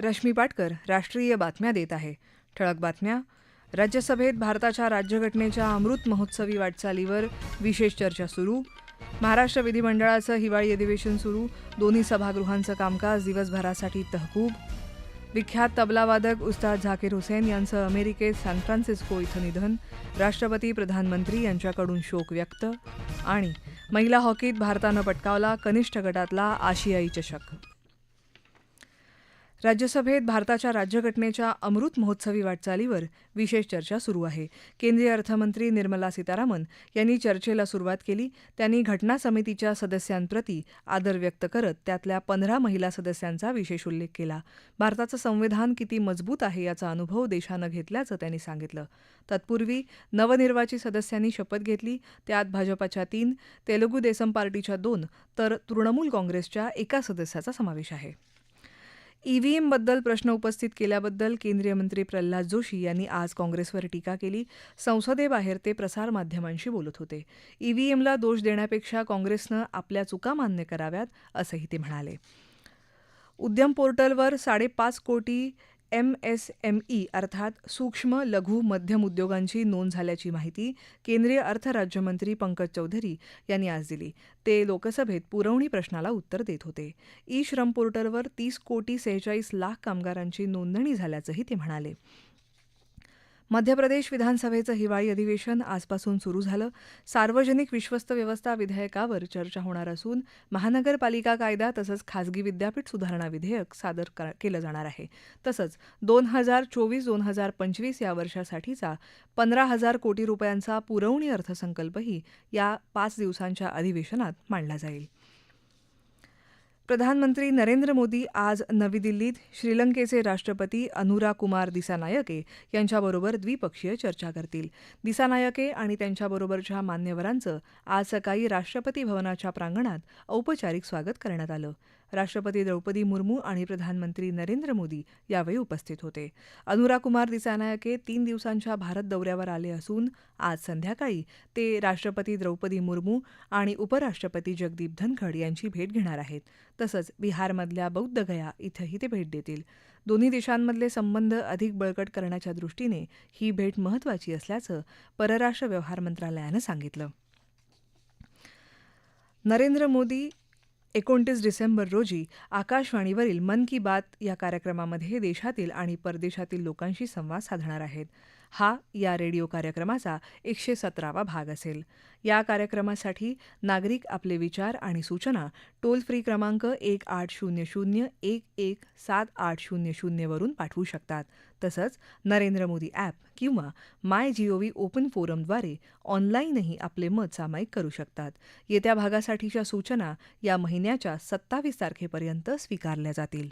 रश्मी पाटकर राष्ट्रीय बातम्या देत आहे. ठळक बातम्या. राज्यसभेत भारताच्या राज्यघटनेच्या अमृत महोत्सवी वाटचालीवर विशेष चर्चा सुरू. महाराष्ट्र विधिमंडळाचं हिवाळी अधिवेशन सुरू. दोन्ही सभागृहांचं कामकाज दिवसभरासाठी तहकूब. विख्यात तबलावादक उस्ताद झाकीर हुसेन यांचं अमेरिकेत सॅन फ्रान्सिस्को इथं निधन. राष्ट्रपती प्रधानमंत्री यांच्याकडून शोक व्यक्त. आणि महिला हॉकीत भारतानं पटकावला कनिष्ठ गटातला आशियाई चषक. राज्यसभेत भारताच्या राज्यघटनेच्या अमृत महोत्सवी वाटचालीवर विशेष चर्चा सुरू आहे. केंद्रीय अर्थमंत्री निर्मला सीतारामन यांनी चर्चेला सुरुवात केली. त्यांनी घटना समितीच्या सदस्यांप्रती आदर व्यक्त करत त्यातल्या पंधरा महिला सदस्यांचा विशेष उल्लेख केला. भारताचं संविधान किती मजबूत आहे याचा अनुभव देशानं घेतल्याचं त्यांनी सांगितलं. तत्पूर्वी नवनिर्वाचित सदस्यांनी शपथ घेतली. त्यात भाजपाच्या तीन तेलुगू देसम पार्टीच्या दोन तर तृणमूल काँग्रेसच्या एका सदस्याचा समावेश आहे. ईव्हीएमबद्दल प्रश्न उपस्थित केल्याबद्दल केंद्रीय मंत्री प्रल्हाद जोशी यांनी आज काँग्रेसवर टीका केली. संसदेबाहेर ते प्रसारमाध्यमांशी बोलत होते. ईव्हीएमला दोष देण्यापेक्षा काँग्रेसनं आपल्या चुका मान्य कराव्यात असंही ते म्हणाले. उद्यम पोर्टलवर साडेपाच कोटी एमएसएमई अर्थात सूक्ष्म लघु मध्यम उद्योगांची नोंद झाल्याची माहिती केंद्रीय अर्थ राज्यमंत्री पंकज चौधरी यांनी आज दिली. ते लोकसभेत पुरवणी प्रश्नाला उत्तर देत होते. ई श्रम पोर्टलवर तीस कोटी सेहेचाळीस लाख कामगारांची नोंदणी झाल्याचंही ते म्हणाले. मध्य प्रदेश विधानसभेचं हिवाळी अधिवेशन आजपासून सुरू झालं. सार्वजनिक विश्वस्त व्यवस्था विधेयकावर चर्चा होणार असून महानगरपालिका कायदा तसंच खासगी विद्यापीठ सुधारणा विधेयक सादर केलं जाणार आहे. तसंच दोन हजार चोवीस दोन हजार पंचवीस या वर्षासाठीचा पंधरा हजार कोटी रुपयांचा पुरवणी अर्थसंकल्पही या पाच दिवसांच्या अधिवेशनात मांडला जाईल. प्रधानमंत्री नरेंद्र मोदी आज नवी दिल्लीत श्रीलंकेचे राष्ट्रपती अनुरा कुमार दिसानायके यांच्याबरोबर द्विपक्षीय चर्चा करतील. दिसानायके आणि त्यांच्याबरोबरच्या मान्यवरांचं आज सकाळी राष्ट्रपती भवनाच्या प्रांगणात औपचारिक स्वागत करण्यात आलं. राष्ट्रपती द्रौपदी मुर्मू आणि प्रधानमंत्री नरेंद्र मोदी यावेळी उपस्थित होते. अनुरा कुमार दिसानायके तीन दिवसांच्या भारत दौऱ्यावर आले असून आज संध्याकाळी ते राष्ट्रपती द्रौपदी मुर्मू आणि उपराष्ट्रपती जगदीप धनखड यांची भेट घेणार आहेत. तसंच बिहारमधल्या बौद्धगया इथंही ते भेट देतील. दोन्ही देशांमधले संबंध अधिक बळकट करण्याच्या दृष्टीने ही भेट महत्त्वाची असल्याचं परराष्ट्र व्यवहार मंत्रालयानं सांगितलं. नरेंद्र मोदी एकोणतीस डिसेंबर रोजी आकाशवाणीवरील मन की बात या कार्यक्रमामध्ये देशातील आणि परदेशातील लोकांशी संवाद साधणार आहेत. हा या रेडिओ कार्यक्रमाचा एकशे सतरावा भाग असेल. या कार्यक्रमासाठी नागरिक आपले विचार आणि सूचना टोल फ्री क्रमांक एक आठ शून्य शून्य एक एक सात आठ शून्य शून्यवरून पाठवू शकतात. तसंच नरेंद्र मोदी ॲप किंवा माय जीओव्ही ओपन फोरमद्वारे ऑनलाईनही आपले मत सामायिक करू शकतात. येत्या भागासाठीच्या सूचना या महिन्याच्या सत्तावीस तारखेपर्यंत स्वीकारल्या जातील.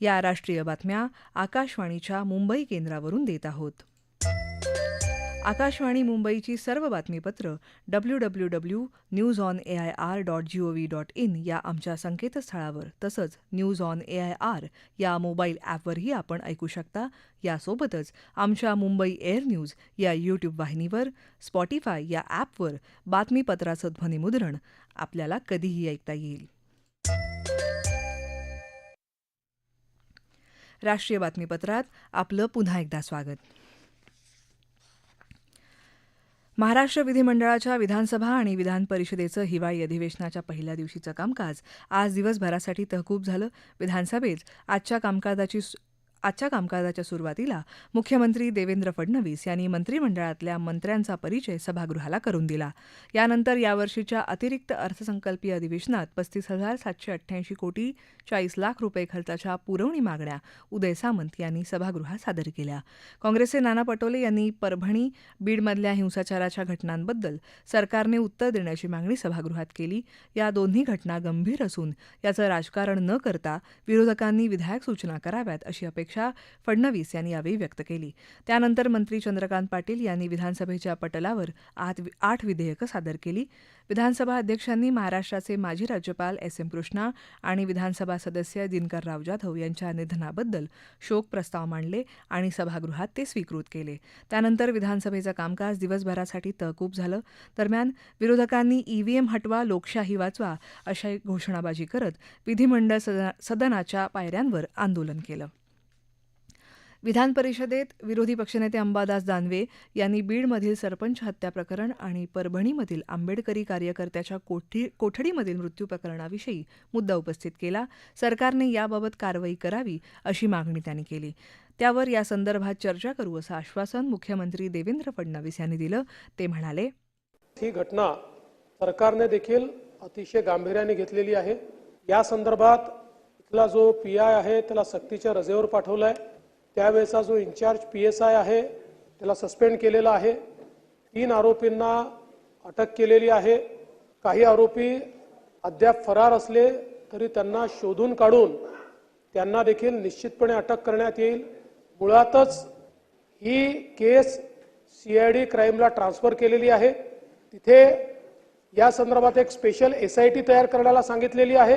या राष्ट्रीय बातम्या आकाशवाणीच्या मुंबई केंद्रावरून देत आहोत. आकाशवाणी मुंबईची सर्व बातमीपत्र W W W news on A I R dot G O V dot in या आमच्या संकेतस्थळावर तसंच news on A I R या मोबाईल ॲपवरही आपण ऐकू शकता. यासोबतच आमच्या मुंबई एअर न्यूज या यूट्यूब वाहिनीवर स्पॉटीफाय या ॲपवर बातमीपत्राचं ध्वनिमुद्रण आपल्याला कधीही ऐकता येईल. राष्ट्रीय बातमीपत्रात आपलं पुन्हा एकदा स्वागत. महाराष्ट्र विधिमंडळाच्या विधानसभा आणि विधान परिषदेचं हिवाळी अधिवेशनाच्या पहिल्या दिवशीचं कामकाज आज दिवसभरासाठी तहकूब झालं. विधानसभेत आजच्या कामकाजाची आजच्या कामकाजाच्या सुरुवातीला मुख्यमंत्री देवेंद्र फडणवीस यांनी मंत्रिमंडळातल्या मंत्र्यांचा परिचय सभागृहाला करून दिला. यानंतर यावर्षीच्या अतिरिक्त अर्थसंकल्पीय अधिवेशनात पस्तीस हजार सातशे अठ्ठ्याऐंशी कोटी चाळीस लाख रुपये खर्चाच्या पुरवणी मागण्या उदय सामंत यांनी सभागृहात सादर केल्या. काँग्रेसचे नाना पटोले यांनी परभणी बीडमधल्या हिंसाचाराच्या घटनांबद्दल सरकारने उत्तर देण्याची मागणी सभागृहात केली. या दोन्ही घटना गंभीर असून याचं राजकारण न करता विरोधकांनी विधायक सूचना कराव्यात अशी अपेक्षा अपेक्षा फडणवीस यांनी यावेळी व्यक्त केली. त्यानंतर मंत्री चंद्रकांत पाटील यांनी विधानसभेच्या पटलावर आठ विधेयकं सादर केली. विधानसभा अध्यक्षांनी महाराष्ट्राचे माजी राज्यपाल एस एम कृष्णा आणि विधानसभा सदस्य दिनकरराव जाधव यांच्या निधनाबद्दल शोक प्रस्ताव मांडले आणि सभागृहात ते स्वीकृत केले. त्यानंतर विधानसभेचं कामकाज दिवसभरासाठी तहकूब झालं. दरम्यान विरोधकांनी ईव्हीएम हटवा लोकशाही वाचवा अशा घोषणाबाजी करत विधिमंडळ सदनाच्या पायऱ्यांवर आंदोलन केलं. विधान परिषदेत विरोधी पक्षनेते अंबादास दानवे यांनी बीडमधील सरपंच हत्या प्रकरण आणि परभणीमधील आंबेडकरी कार्यकर्त्याच्या कोठी कोठडीमधील मृत्यू प्रकरणाविषयी मुद्दा उपस्थित केला. सरकारने याबाबत कारवाई करावी अशी मागणी त्यांनी केली. त्यावर या संदर्भात चर्चा करू असं आश्वासन मुख्यमंत्री देवेंद्र फडणवीस यांनी दिलं. ते म्हणाले ही घटना सरकारने देखील अतिशय गांभीर्याने घेतलेली आहे. या संदर्भात इथला जो पी आय आहे त्याला सक्तीच्या रजेवर पाठवलाय. त्यावेळेचा जो इन्चार्ज पी एस आय आहे त्याला सस्पेंड केलेला आहे. तीन आरोपींना अटक केलेली आहे. काही आरोपी अद्याप फरार असले तरी त्यांना शोधून काढून त्यांना देखील निश्चितपणे अटक करण्यात येईल. मुळातच ही केस सी आय डी क्राईमला ट्रान्सफर केलेली आहे. तिथे या संदर्भात एक स्पेशल एस आय टी तयार करण्याला सांगितलेली आहे.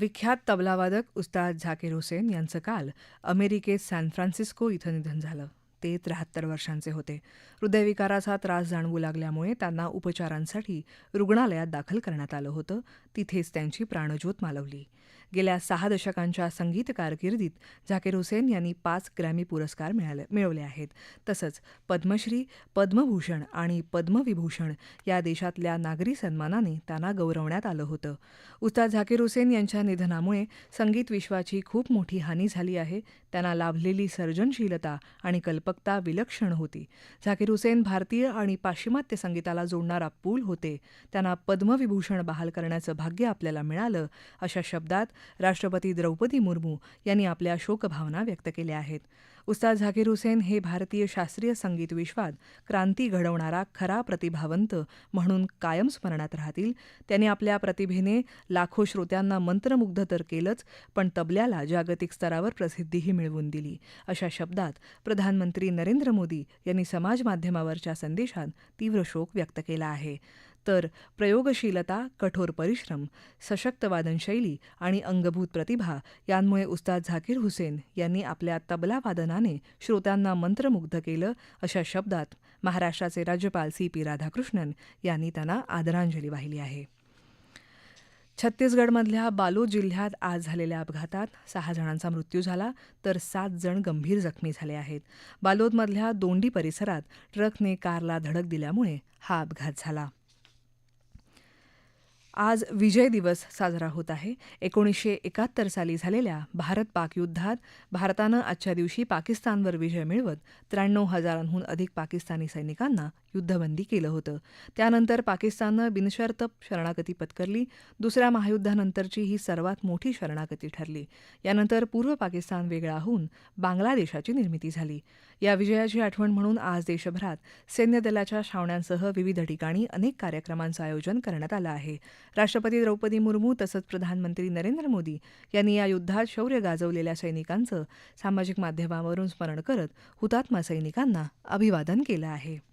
विख्यात तबलावादक उस्ताद झाकीर हुसेन यांचं काल अमेरिकेत सॅन फ्रान्सिस्को इथं निधन झालं. ते त्र्याहत्तर वर्षांचे होते. हृदयविकाराचा त्रास जाणवू लागल्यामुळे त्यांना उपचारांसाठी रुग्णालयात दाखल करण्यात आलं होतं. तिथेच त्यांची प्राणज्योत मालवली. गेल्या सहा दशकांच्या संगीत कारकिर्दीत झाकीर हुसेन यांनी पाच ग्रॅमी पुरस्कार मिळाले मिळवले आहेत. तसंच पद्मश्री पद्मभूषण आणि पद्मविभूषण या देशातल्या नागरी सन्मानाने त्यांना गौरवण्यात आलं होतं. उस्ताद झाकीर हुसेन यांच्या निधनामुळे संगीत विश्वाची खूप मोठी हानी झाली आहे. त्यांना लाभलेली सर्जनशीलता आणि कल्पकता विलक्षण होती. झाकीर हुसेन भारतीय आणि पाश्चिमात्य संगीताला जोडणारा पूल होते. त्यांना पद्मविभूषण बहाल करण्याचं भाग्य आपल्याला मिळालं अशा शब्दात राष्ट्रपती द्रौपदी मुर्मू यांनी आपल्या शोकभावना व्यक्त केल्या आहेत. उस्ताद झाकीर हुसेन हे भारतीय शास्त्रीय संगीत विश्वात क्रांती घडवणारा खरा प्रतिभावंत म्हणून कायम स्मरणात राहतील. त्यांनी आपल्या प्रतिभेने लाखो श्रोत्यांना मंत्रमुग्ध तर केलंच पण तबल्याला जागतिक स्तरावर प्रसिद्धीही मिळवून दिली. अशा शब्दात प्रधानमंत्री नरेंद्र मोदी यांनी समाजमाध्यमावरच्या संदेशात तीव्र शोक व्यक्त केला आहे. तर प्रयोगशीलता कठोर परिश्रम सशक्त वादनशैली आणि अंगभूत प्रतिभा यांमुळे उस्ताद झाकीर हुसेन यांनी आपल्या तबला वादनाने श्रोत्यांना मंत्रमुग्ध केलं अशा शब्दात महाराष्ट्राचे राज्यपाल सी पी राधाकृष्णन यांनी त्यांना आदरांजली वाहिली आहे. छत्तीसगडमधल्या बालोद जिल्ह्यात आज झालेल्या अपघातात सहा जणांचा मृत्यू झाला तर सात जण गंभीर जखमी झाले आहेत. बालोदमधल्या दोंडी परिसरात ट्रकने कारला धडक दिल्यामुळे हा अपघात झाला. आज विजय दिवस साजरा होत आहे. एकोणीसशे एकाहत्तर साली झालेल्या भारत पाक युद्धात भारतानं आजच्या दिवशी पाकिस्तानवर विजय मिळवत त्र्याण्णव हजारांहून अधिक पाकिस्तानी सैनिकांना युद्धबंदी केलं होतं. त्यानंतर पाकिस्ताननं बिनशर्त शरणागती पत्करली. दुसऱ्या महायुद्धानंतरची ही सर्वात मोठी शरणागती ठरली. यानंतर पूर्व पाकिस्तान वेगळा होऊन बांगलादेशाची निर्मिती झाली. या विजयाची आठवण म्हणून आज देशभरात सैन्य दलाच्या छावण्यांसह विविध ठिकाणी अनेक कार्यक्रमांचं आयोजन करण्यात आलं आहे. राष्ट्रपती द्रौपदी मुर्मू तसंच प्रधानमंत्री नरेंद्र मोदी यांनी या युद्धात शौर्य गाजवलेल्या सैनिकांचं सामाजिक माध्यमावरून स्मरण करत हुतात्मा सैनिकांना अभिवादन केलं आहे.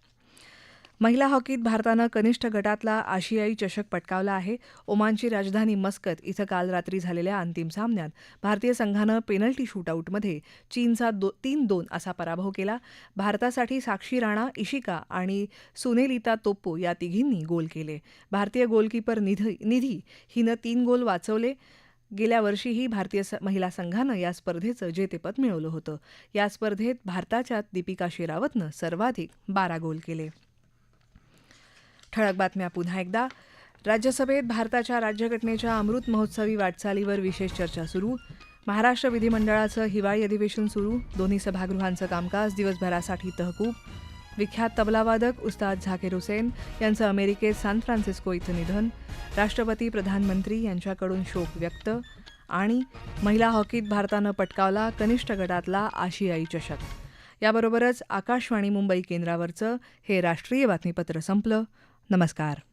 महिला हॉकीत भारतानं कनिष्ठ गटातला आशियाई चषक पटकावला आहे. ओमानची राजधानी मस्कत इथं काल रात्री झालेल्या अंतिम सामन्यात भारतीय संघानं पेनल्टी शूटआऊटमध्ये चीनचा दो तीन दोन असा पराभव केला. भारतासाठी साक्षी राणा इशिका आणि सुनेलिता तोप्पो या तिघींनी गोल केले. भारतीय गोलकीपर निधी निधी हिनं तीन गोल वाचवले. गेल्या वर्षीही भारतीय स- महिला संघानं या स्पर्धेचं जेतेपद मिळवलं होतं. या स्पर्धेत भारताच्या दीपिका शेरावतनं सर्वाधिक बारा गोल केले. ठळक बातम्या पुन्हा एकदा. राज्यसभेत भारताच्या राज्यघटनेच्या अमृत महोत्सवी वाटचालीवर विशेष चर्चा सुरू. महाराष्ट्र विधिमंडळाचं हिवाळी अधिवेशन सुरू. दोन्ही सभागृहांचं कामकाज दिवसभरासाठी तहकूब. विख्यात तबलावादक उस्ताद झाकीर हुसेन यांचं अमेरिकेत सॅन फ्रान्सिस्को इथं निधन. राष्ट्रपती प्रधानमंत्री यांच्याकडून शोक व्यक्त. आणि महिला हॉकीत भारतानं पटकावला कनिष्ठ गटातला आशियाई चषक. याबरोबरच आकाशवाणी मुंबई केंद्रावरचं हे राष्ट्रीय बातमीपत्र संपलं. नमस्कार.